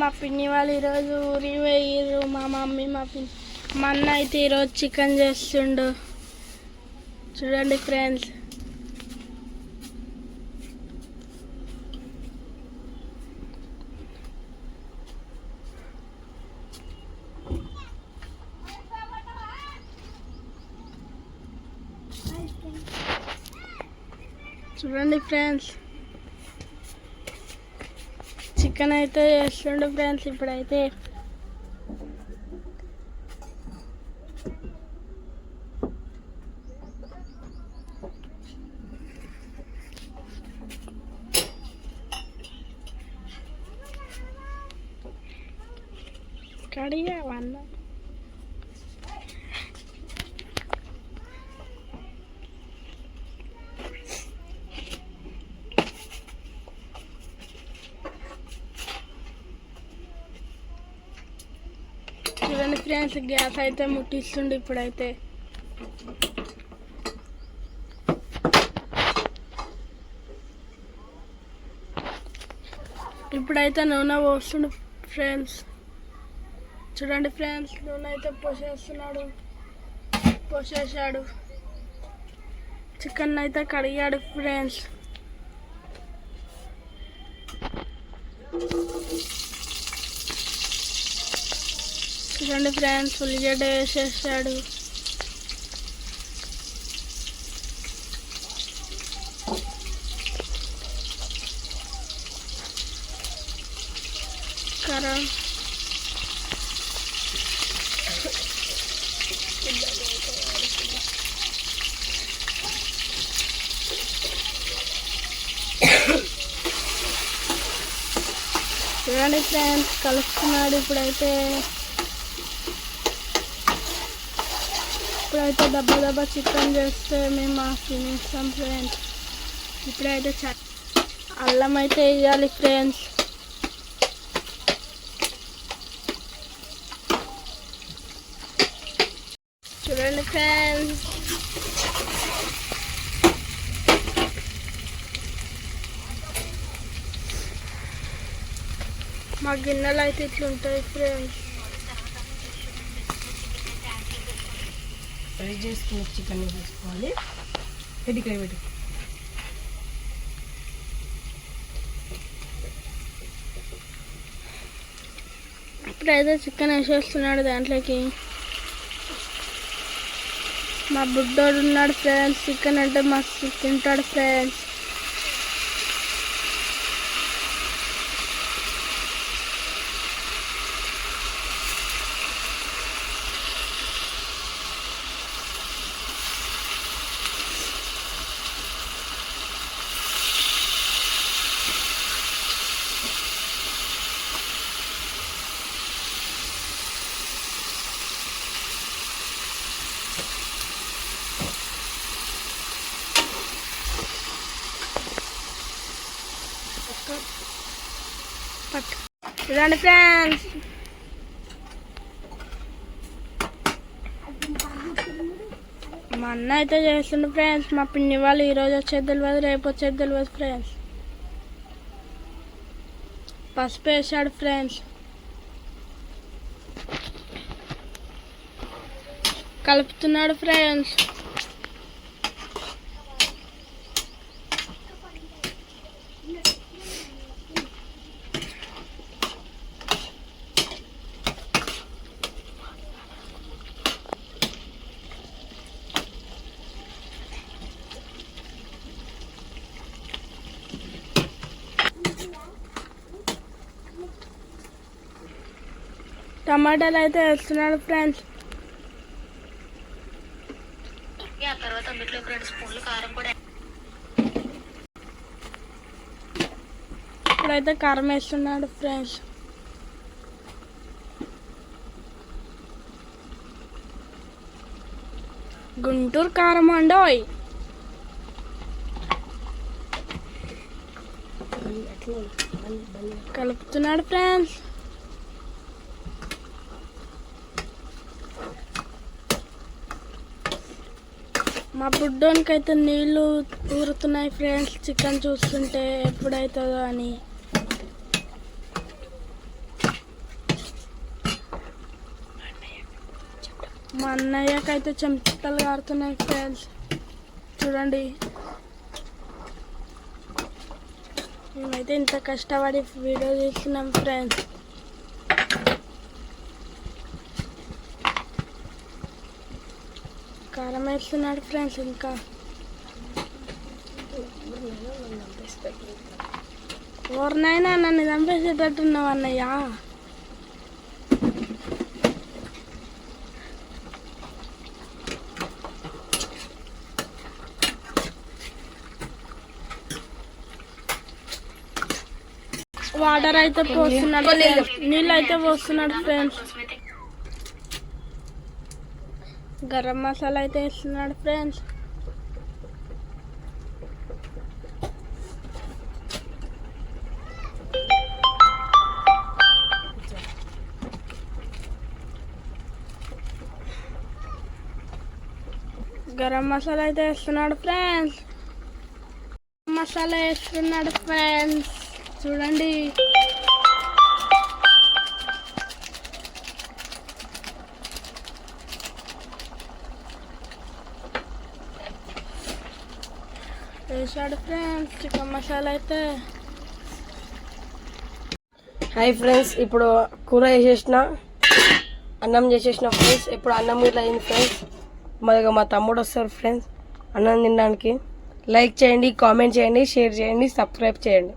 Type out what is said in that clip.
మా పిన్ని వాళ్ళు ఈరోజు ఊరి పోయిర్రు మా మమ్మీ మా పిన్ని. మా అన్న అయితే ఈరోజు చికెన్ చేస్తుండు. చూడండి ఫ్రెండ్స్. చూడండి ఫ్రెండ్స్. చికెన్ అయితే చేస్తుండు ఫ్రెండ్స్ ఇప్పుడైతే కడిగా వన్న చూడండి ఫ్రెండ్స్ గ్యాస్ అయితే ముట్టిస్తుండు ఇప్పుడైతే. ఇప్పుడైతే నూనె పోస్తుండు ఫ్రెండ్స్. చూడండి ఫ్రెండ్స్ నూనె అయితే పోసేస్తున్నాడు. పోసేసాడు చికెన్ అయితే కడిగాడు ఫ్రెండ్స్. రెండు ఫ్రెండ్స్ ఉల్లిగడ్డ వేసేసాడు కరా చూడండి ఫ్రెండ్స్ కలుస్తున్నాడు ఇప్పుడైతే. ఇప్పుడైతే దెబ్బ దెబ్బ చికెన్ చేస్తే మేము మా తినేస్తాం ఫ్రెండ్స్ ఇప్పుడైతే చ అల్లం అయితే వేయాలి ఫ్రెండ్స్ చూడండి ఫ్రెండ్స్ మా గిన్నెలు అయితే ఇట్లుంటాయి ఫ్రెండ్స్ ఫ్రై చేసుకున్న చికెన్ తీసుకోవాలి పెద్దకాయ పెట్టి ఇప్పుడైతే చికెన్ వేసేస్తున్నాడు దాంట్లోకి. మా బుడ్డోడు ఉన్నాడు ఫ్రెండ్స్ చికెన్ అంటే మస్తు తింటాడు ఫ్రెండ్స్ చూడండి ఫ్రెండ్స్. మా అన్న అయితే చేస్తుండే ఫ్రెండ్స్. మా పిన్ని వాళ్ళు ఈరోజు వచ్చేది తెలియదు రేపు వచ్చేది తెలియదు ఫ్రెండ్స్. పసుపు వేసాడు ఫ్రెండ్స్. కలుపుతున్నాడు ఫ్రెండ్స్. టమాటాలు అయితే వేస్తున్నాడు ఫ్రెండ్స్. ఆ తర్వాత అందులో ఒక రెండు స్పూన్లు కారం కూడా ఇప్పుడైతే కారం వేస్తున్నాడు ఫ్రెండ్స్. గుంటూరు కారం అండోయ్ కలుపుతున్నాడు ఫ్రెండ్స్. మా బుడ్డోనికి అయితే నీళ్ళు ఊరుతున్నాయి ఫ్రెండ్స్. చికెన్ చూస్తుంటే ఎప్పుడైతుందో అని. మా అన్నయ్యకైతే చెమటలు కారుతున్నాయి ఫ్రెండ్స్. చూడండి. మేమైతే ఇంత కష్టపడి వీడియో చేస్తున్నాం ఫ్రెండ్స్. కారం వేస్తున్నాడు ఫ్రెండ్స్ ఇంకా ఎవరినైనా నన్ను చంపేసేటట్టున్నావు అన్నయ్య వాటర్ అయితే పోస్తున్నాడు నీళ్ళు అయితే పోస్తున్నాడు ఫ్రెండ్స్ గరం మసాలా అయితే వేస్తున్నాడు ఫ్రెండ్స్. గరం మసాలా అయితే వేస్తున్నాడు ఫ్రెండ్స్. మసాలా వేస్తున్నాడు ఫ్రెండ్స్. చూడండి. వేసాడు ఫ్రెండ్స్ చికెన్ మసాలా అయితే. హాయ్ ఫ్రెండ్స్ ఇప్పుడు కూర చేసేసిన అన్నం చేసేసిన ఫ్రెండ్స్ ఇప్పుడు అన్నం ఇట్లా అయింది ఫ్రెండ్స్ దగ్గర మా తమ్ముడు వస్తారు ఫ్రెండ్స్ అన్నం తినడానికి. లైక్ చేయండి కామెంట్ చేయండి షేర్ చేయండి సబ్స్క్రైబ్ చేయండి.